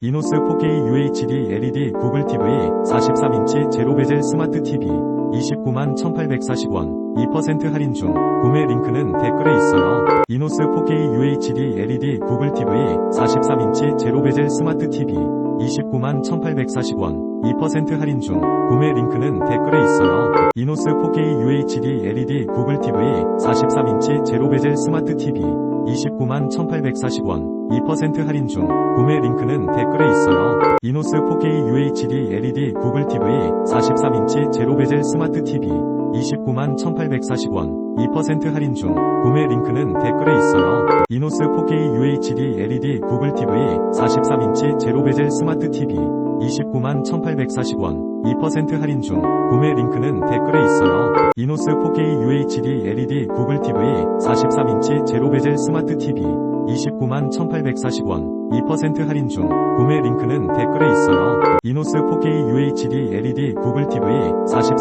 이노스 4K UHD LED 구글 TV 43인치 제로 베젤 스마트 TV 29만 1840원 2% 할인 중 구매 링크는 댓글에 있어요. 이노스 4K UHD LED 구글 TV 43인치 제로 베젤 스마트 TV 29만 1840원 2% 할인 중 구매 링크는 댓글에 있어요. 이노스 4K UHD LED 구글 TV 43인치 제로 베젤 스마트 TV 29만 1840원 2% 할인 중 구매 링크는 댓글에 있어요. 이노스 4K UHD LED 구글 TV 43인치 제로 베젤 스마트 TV 29만 1840원 2% 할인 중 구매 링크는 댓글에 있어요. 이노스 4K UHD LED 구글 TV 43인치 제로 베젤 스마트 TV 29만 1840원 2% 할인 중 구매 링크는 댓글에 있어요. 이노스 4K UHD LED 구글 TV 43인치 제로 베젤 스마트 TV 29만 1840원 2% 할인 중 구매 링크는 댓글에 있어요. 이노스 4K UHD LED 구글 TV 43